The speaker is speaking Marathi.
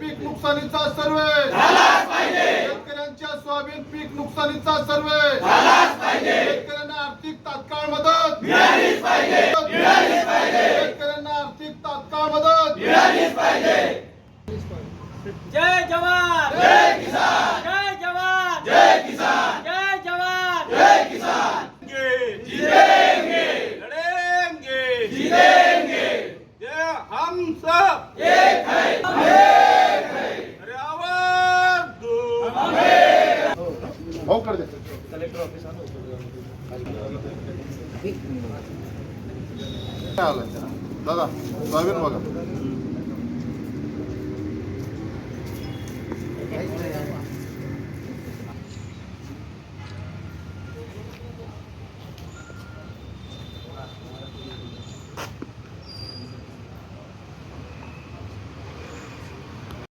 पीक नुकसानीचा सर्वे. शेतकऱ्यांच्या सोयाबीन पीक नुकसानीचा सर्वे. शेतकऱ्यांना आर्थिक तात्काळ मदत. शेतकऱ्यांना आर्थिक तात्काळ मदत. जय जवान. जय किसान. जय जवान. जय किसान. जय जवान. जय किसान. जीतेंगे. लड़ेंगे जीतेंगे. हम सब. एक है. भाऊ कर दे. काय आलं? दादा सोयाबीन बघा.